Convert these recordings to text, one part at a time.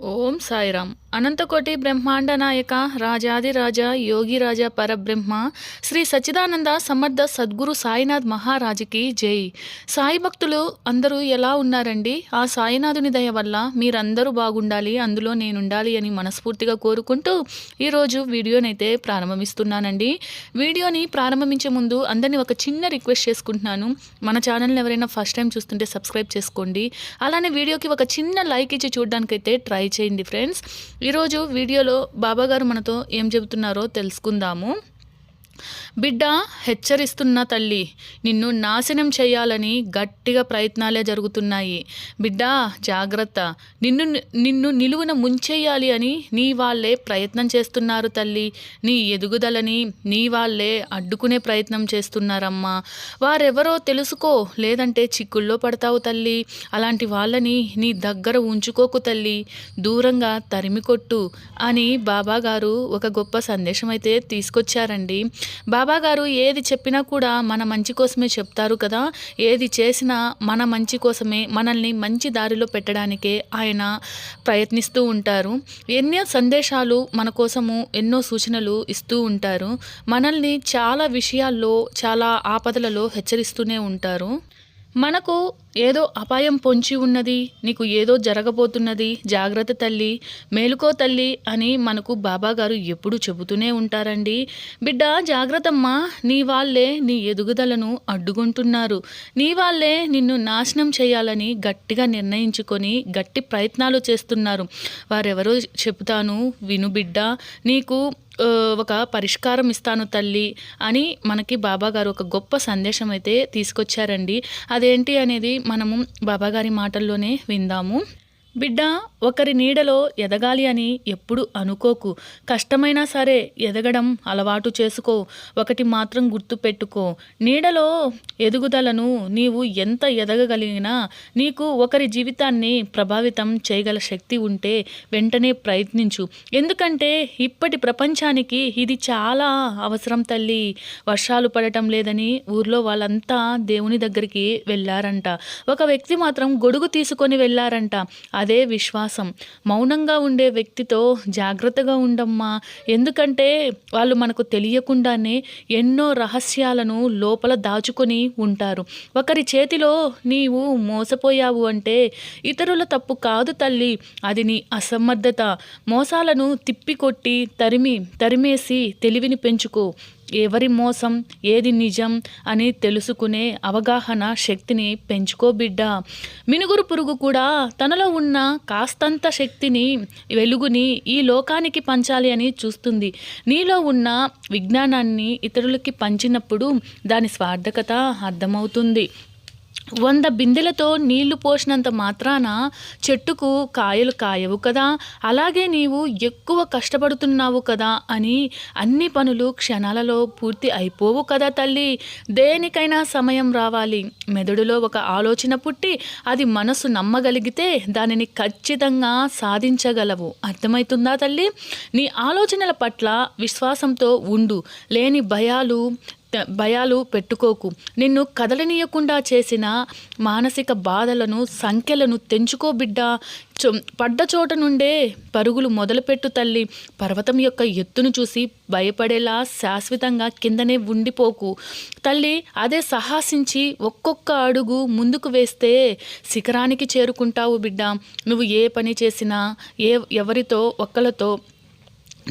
ఓం సాయిరామ్. అనంతకోటి బ్రహ్మాండ నాయక రాజాదిరాజ యోగిరాజ పరబ్రహ్మ శ్రీ సచ్చిదానంద సమర్థ సద్గురు సాయినాథ్ మహారాజుకి జై. సాయి భక్తులు అందరూ ఎలా ఉన్నారండి? ఆ సాయినాథుని దయ వల్ల మీరందరూ బాగుండాలి అందులో నేనుండాలి అని మనస్ఫూర్తిగా కోరుకుంటూ ఈరోజు వీడియోనైతే ప్రారంభిస్తున్నానండి. వీడియోని ప్రారంభించే ముందు అందరినీ ఒక చిన్న రిక్వెస్ట్ చేసుకుంటున్నాను. మన ఛానల్ని ఎవరైనా ఫస్ట్ టైం చూస్తుంటే సబ్స్క్రైబ్ చేసుకోండి. అలానే వీడియోకి ఒక చిన్న లైక్ ఇచ్చి చూడడానికైతే ట్రై చేయండి ఫ్రెండ్స్. ఈరోజు వీడియోలో బాబా గారు మనతో ఏం చెబుతున్నారో తెలుసుకుందాము. బిడ్డ హెచ్చరిస్తున్న తల్లి నిన్ను నాశనం చేయాలని గట్టిగా ప్రయత్నాలే జరుగుతున్నాయి. బిడ్డ జాగ్రత్త. నిన్ను నిన్ను నిలువున ముంచేయాలి అని నీ వాళ్ళే ప్రయత్నం చేస్తున్నారు తల్లి. నీ ఎదుగుదలని నీ వాళ్ళే అడ్డుకునే ప్రయత్నం చేస్తున్నారమ్మా. వారెవరో తెలుసుకో లేదంటే చిక్కుల్లో పడతావు తల్లి. అలాంటి వాళ్ళని నీ దగ్గర ఉంచుకోకు తల్లి. దూరంగా తరిమికొట్టు అని బాబాగారు ఒక గొప్ప సందేశం అయితే తీసుకొచ్చారండి. బాబా గారు ఏది చెప్పినా కూడా మన మంచి కోసమే చెప్తారు కదా. ఏది చేసినా మన మంచి కోసమే మనల్ని మంచి దారిలో పెట్టడానికే ఆయన ప్రయత్నిస్తూ ఉంటారు. ఎన్నో సందేశాలు మన కోసము ఎన్నో సూచనలు ఇస్తూ ఉంటారు. మనల్ని చాలా విషయాల్లో చాలా ఆపదలలో హెచ్చరిస్తూనే ఉంటారు. మనకు ఏదో అపాయం పొంచి ఉన్నది నీకు ఏదో జరగబోతున్నది జాగ్రత్త తల్లి మేలుకో తల్లి అని మనకు బాబాగారు ఎప్పుడూ ఎప్పుడు చెబుతూనే ఉంటారండి. బిడ్డ జాగ్రత్తమ్మా నీ వాళ్ళే నీ ఎదుగుదలను అడ్డుకుంటున్నారు నీ వాళ్ళే నిన్ను నాశనం చేయాలని గట్టిగా నిర్ణయించుకొని గట్టి ప్రయత్నాలు చేస్తున్నారు. వారెవరో చెబుతాను విను బిడ్డ నీకు ఒక పరిష్కారం ఇస్తాను తల్లి అని మనకి బాబాగారు ఒక గొప్ప సందేశం అయితే తీసుకొచ్చారండి. అదేంటి అనేది మనము బాబాగారి మాటల్లోనే విందాము. బిడ్డ ఒకరి నీడలో ఎదగాలి అని ఎప్పుడు అనుకోకు. కష్టమైనా సరే ఎదగడం అలవాటు చేసుకో. ఒకటి మాత్రం గుర్తుపెట్టుకో నీడలో ఎదుగుదలను నీవు ఎంత ఎదగగలిగినా నీకు ఒకరి జీవితాన్ని ప్రభావితం చేయగల శక్తి ఉంటే వెంటనే ప్రయత్నించు. ఎందుకంటే ఇప్పటి ప్రపంచానికి ఇది చాలా అవసరం తల్లి. వర్షాలు పడటం లేదని ఊర్లో వాళ్ళంతా దేవుని దగ్గరికి వెళ్ళారంట. ఒక వ్యక్తి మాత్రం గొడుగు తీసుకొని వెళ్ళారంట. అదే విశ్వాసం. మౌనంగా ఉండే వ్యక్తితో జాగ్రత్తగా ఉండమ్మా. ఎందుకంటే వాళ్ళు మనకు తెలియకుండానే ఎన్నో రహస్యాలను లోపల దాచుకొని ఉంటారు. ఒకరి చేతిలో నీవు మోసపోయావు అంటే ఇతరుల తప్పు కాదు తల్లి. అది నీ అసమర్థత. మోసాలను తిప్పికొట్టి తరిమి తరిమేసి తెలివిని పెంచుకో. ఎవరి మోసం ఏది నిజం అని తెలుసుకునే అవగాహన శక్తిని పెంచుకో బిడ్డ. మినుగురు పురుగు కూడా తనలో ఉన్న కాస్తంత శక్తిని వెలుగుని ఈ లోకానికి పంచాలి అని చూస్తుంది. నీలో ఉన్న విజ్ఞానాన్ని ఇతరులకి పంచినప్పుడు దాని స్వార్థకత అర్థమవుతుంది. వంద బిందెలతో నీళ్ళు పోసినంత మాత్రాన చెట్టుకు కాయలు కాయవు కదా. అలాగే నీవు ఎక్కువ కష్టపడుతున్నావు కదా అని అన్ని పనులు క్షణాలలో పూర్తి అయిపోవు కదా తల్లి. దేనికైనా సమయం రావాలి. మెదడులో ఒక ఆలోచన పుట్టి అది మనసు నమ్మగలిగితే దానిని ఖచ్చితంగా సాధించగలవు. అర్థమవుతుందా తల్లి? నీ ఆలోచనల పట్ల విశ్వాసంతో ఉండు. లేని భయాలు భయాలు పెట్టుకోకు. నిన్ను కదలనీయకుండా చేసిన మానసిక బాధలను సంఖ్యలను తెంచుకో బిడ్డ. పడ్డ చోట నుండే పరుగులు మొదలుపెట్టు తల్లి. పర్వతం యొక్క ఎత్తును చూసి భయపడేలా శాశ్వతంగా కిందనే ఉండిపోకు. తల్లి అదే సాహసించి ఒక్కొక్క అడుగు ముందుకు వేస్తే శిఖరానికి చేరుకుంటావు బిడ్డ. నువ్వు ఏ పని చేసినా ఏ ఎవరితో ఒక్కలతో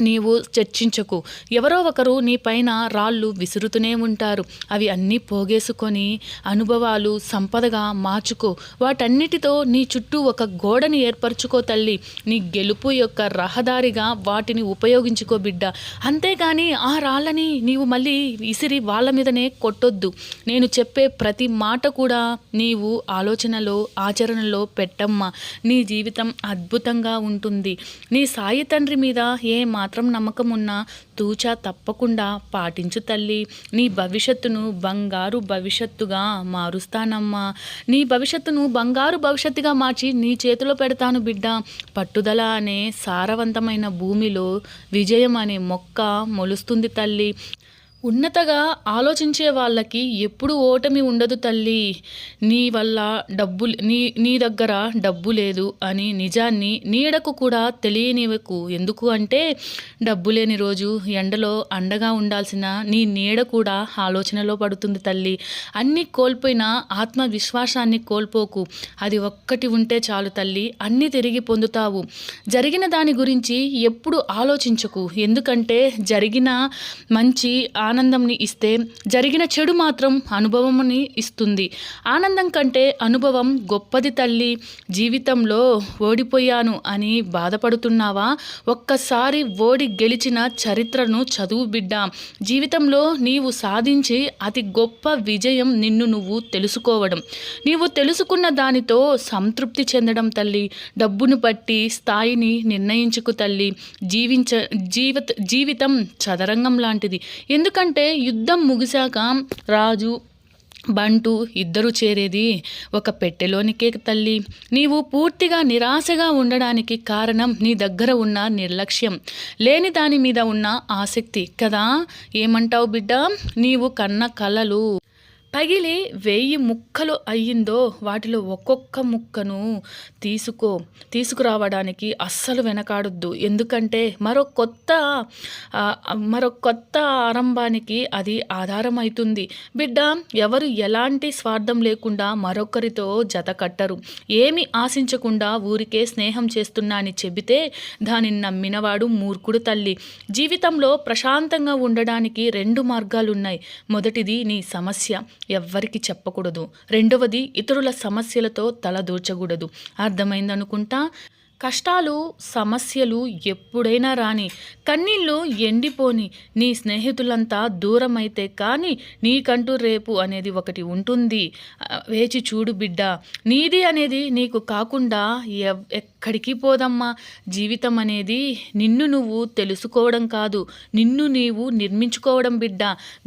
నీవు చర్చించకు. ఎవరో ఒకరు నీ పైన రాళ్ళు విసురుతూనే ఉంటారు. అవి అన్నీ పోగేసుకొని అనుభవాలు సంపదగా మార్చుకో. వాటన్నిటితో నీ చుట్టూ ఒక గోడని ఏర్పరచుకో తల్లి. నీ గెలుపు యొక్క రహదారిగా వాటిని ఉపయోగించుకో బిడ్డ. అంతేగాని ఆ రాళ్ళని నీవు మళ్ళీ విసిరి వాళ్ళ మీదనే కొట్టొద్దు. నేను చెప్పే ప్రతి మాట కూడా నీవు ఆలోచనలో ఆచరణలో పెట్టమ్మా. నీ జీవితం అద్భుతంగా ఉంటుంది. నీ సాయి తండ్రి మీద ఏ మా మాత్రం నమ్మకం ఉన్నా తూచా తప్పకుండా పాటించు తల్లి. నీ భవిష్యత్తును బంగారు భవిష్యత్తుగా మారుస్తానమ్మా. నీ భవిష్యత్తును బంగారు భవిష్యత్తుగా మార్చి నీ చేతిలో పెడతాను బిడ్డ. పట్టుదల అనే సారవంతమైన భూమిలో విజయం అనే మొక్క మొలుస్తుంది తల్లి. ఉన్నతగా ఆలోచించే వాళ్ళకి ఎప్పుడు ఓటమి ఉండదు తల్లి. నీ వల్ల డబ్బు నీ నీ దగ్గర డబ్బు లేదు అని నిజాన్ని నీడకు కూడా తెలియనివకు ఎందుకు అంటే డబ్బు లేని రోజు ఎండలో అండగా ఉండాల్సిన నీ నీడ కూడా ఆలోచనలో పడుతుంది తల్లి. అన్నీ కోల్పోయిన ఆత్మవిశ్వాసాన్ని కోల్పోకు. అది ఒక్కటి ఉంటే చాలు తల్లి. అన్నీ తిరిగి పొందుతావు. జరిగిన దాని గురించి ఎప్పుడు ఆలోచించకు. ఎందుకంటే జరిగిన మంచి ఆనందంని ఇస్తే జరిగిన చెడు మాత్రం అనుభవంని ఇస్తుంది. ఆనందం కంటే అనుభవం గొప్పది తల్లి. జీవితంలో ఓడిపోయాను అని బాధపడుతున్నావా? ఒక్కసారి ఓడి గెలిచిన చరిత్రను చదువు బిడ్డ. జీవితంలో నీవు సాధించి అతి గొప్ప విజయం నిన్ను నువ్వు తెలుసుకోవడం. నీవు తెలుసుకున్న దానితో సంతృప్తి చెందడం తల్లి. డబ్బును బట్టి స్థాయిని నిర్ణయించుకు తల్లి. జీవించ జీవిత జీవితం చదరంగం లాంటిది. ఎందుకంటే ఎందుకంటే యుద్ధం ముగిశాక రాజు బంటు ఇద్దరు చేరేది ఒక పెట్టెలోనికే తల్లి. నీవు పూర్తిగా నిరాశగా ఉండడానికి కారణం నీ దగ్గర ఉన్న నిర్లక్ష్యం. లేని దాని మీద ఉన్న ఆసక్తి కదా? ఏమంటావు బిడ్డ? నీవు కన్న కలలు. పగిలి వెయ్యి ముక్కలు అయ్యిందో వాటిలో ఒక్కొక్క ముక్కను తీసుకో తీసుకురావడానికి అస్సలు వెనకాడొద్దు. ఎందుకంటే మరో కొత్త మరో కొత్త ఆరంభానికి అది ఆధారం అవుతుంది బిడ్డ ఎవరు ఎలాంటి స్వార్థం లేకుండా మరొకరితో జత కట్టరు. ఏమి ఆశించకుండా ఊరికే స్నేహం చేస్తున్నా అని చెబితే దానిని నమ్మినవాడు మూర్ఖుడు తల్లి. జీవితంలో ప్రశాంతంగా ఉండడానికి రెండు మార్గాలున్నాయి. మొదటిది నీ సమస్య. ఎవ్వరికి చెప్పకూడదు. రెండవది ఇతరుల సమస్యలతో తలదూర్చకూడదు అర్థమైందనుకుంటా కష్టాలు సమస్యలు ఎప్పుడైనా రాని కన్నీళ్ళు ఎండిపోని నీ స్నేహితులంతా దూరమైతే కానీ నీకంటూ రేపు అనేది ఒకటి ఉంటుంది. వేచి చూడు బిడ్డ. నీది అనేది నీకు కాకుండా ఎక్కడికి పోదమ్మా? జీవితం అనేది నిన్ను నువ్వు తెలుసుకోవడం కాదు నిన్ను నీవు నిర్మించుకోవడం బిడ్డ.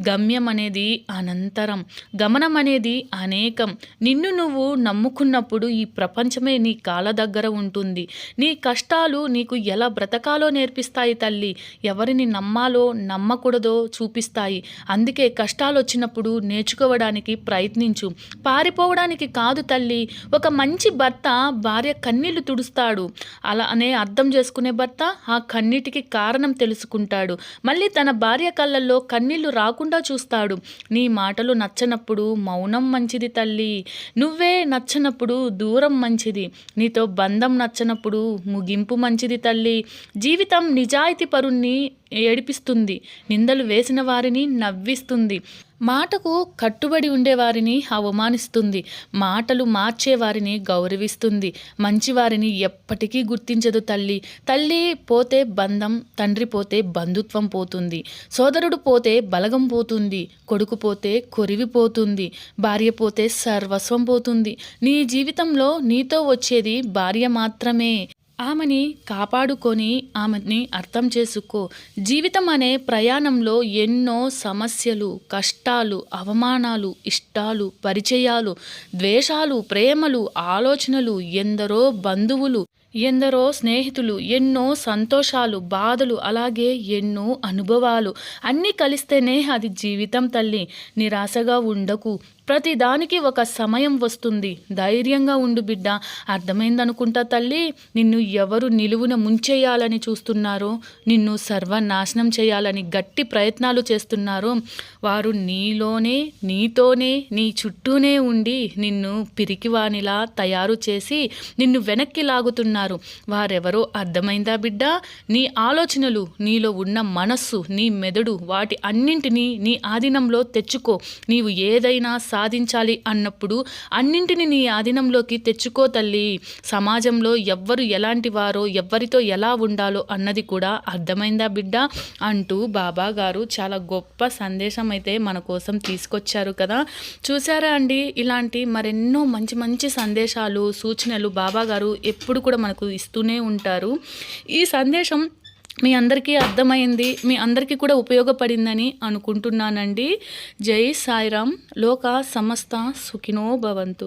గమ్యం అనేది అనంతరం గమనం అనేది అనేకం. నిన్ను నువ్వు నమ్ముకున్నప్పుడు ఈ ప్రపంచమే నీ కాళ్ళ దగ్గర ఉంటుంది. నీ కష్టాలు నీకు ఎలా బ్రతకాలో నేర్పిస్తాయి తల్లి. ఎవరిని నమ్మాలో నమ్మకూడదో చూపిస్తాయి. అందుకే కష్టాలు వచ్చినప్పుడు నేర్చుకోవడానికి ప్రయత్నించు. పారిపోవడానికి కాదు తల్లి. ఒక మంచి భర్త భార్య కన్నీళ్ళు తుడుస్తాడు అలా అనే అర్థం చేసుకునే భర్త ఆ కన్నీటికి కారణం తెలుసుకుంటాడు. మళ్ళీ తన భార్య కళ్ళల్లో కన్నీళ్ళు రాకుండా చూస్తాడు. నీ మాటలు నచ్చనప్పుడు మౌనం మంచిది తల్లి. నువ్వే నచ్చనప్పుడు దూరం మంచిది. నీతో బంధం నచ్చనప్పుడు ముగింపు మంచిది తల్లి. జీవితం నిజాయితీ పరుణ్ణి ఏడిపిస్తుంది. నిందలు వేసిన వారిని నవ్విస్తుంది. మాటకు కట్టుబడి ఉండేవారిని అవమానిస్తుంది. మాటలు మార్చేవారిని గౌరవిస్తుంది. మంచివారిని ఎప్పటికీ గుర్తించదు తల్లి. తల్లి పోతే బంధం తండ్రి పోతే బంధుత్వం పోతుంది. సోదరుడు పోతే బలగం పోతుంది. కొడుకు పోతే కొరివిపోతుంది భార్య పోతే సర్వస్వం పోతుంది. నీ జీవితంలో నీతో వచ్చేది భార్య మాత్రమే. ఆమెని కాపాడుకొని ఆమెని అర్థం చేసుకో. జీవితం అనే ప్రయాణంలో ఎన్నో సమస్యలు కష్టాలు అవమానాలు ఇష్టాలు పరిచయాలు ద్వేషాలు ప్రేమలు ఆలోచనలు ఎందరో బంధువులు ఎందరో స్నేహితులు ఎన్నో సంతోషాలు బాధలు అలాగే ఎన్నో అనుభవాలు. అన్నీ కలిస్తేనే అది జీవితం తల్లి. నిరాశగా ఉండకు. ప్రతిదానికి ఒక సమయం వస్తుంది. ధైర్యంగా ఉండు బిడ్డ. అర్థమైందనుకుంటా తల్లి నిన్ను ఎవరు నిలువున ముంచేయాలని చూస్తున్నారో నిన్ను సర్వనాశనం చేయాలని గట్టి ప్రయత్నాలు చేస్తున్నారో వారు నీలోనే నీతోనే నీ చుట్టూనే ఉండి నిన్ను పిరికివానిలా తయారు చేసి నిన్ను వెనక్కి లాగుతున్నారు. వారెవరో అర్థమైందా బిడ్డ? నీ ఆలోచనలు నీలో ఉన్న మనస్సు నీ మెదడు వాటి అన్నింటినీ నీ ఆధీనంలో తెచ్చుకో. నీవు ఏదైనా సాధించాలి అన్నప్పుడు అన్నింటిని నీ ఆధీనంలోకి తెచ్చుకో తల్లి. సమాజంలో ఎవ్వరు ఎలాంటి వారో ఎవ్వరితో ఎలా ఉండాలో అన్నది కూడా అర్థమైందా బిడ్డ? అంటూ బాబా గారు చాలా గొప్ప సందేశం అయితే మన కోసం తీసుకొచ్చారు కదా. చూసారా అండి ఇలాంటి మరెన్నో మంచి మంచి సందేశాలు సూచనలు బాబా గారు ఎప్పుడు కూడా మనకు ఇస్తూనే ఉంటారు. ఈ సందేశం మీ అందరికీ అర్థమైంది మీ అందరికీ కూడా ఉపయోగపడిందని అనుకుంటున్నానండి. జై సాయిరామ్ లోక సమస్త సుఖినో భవంతు.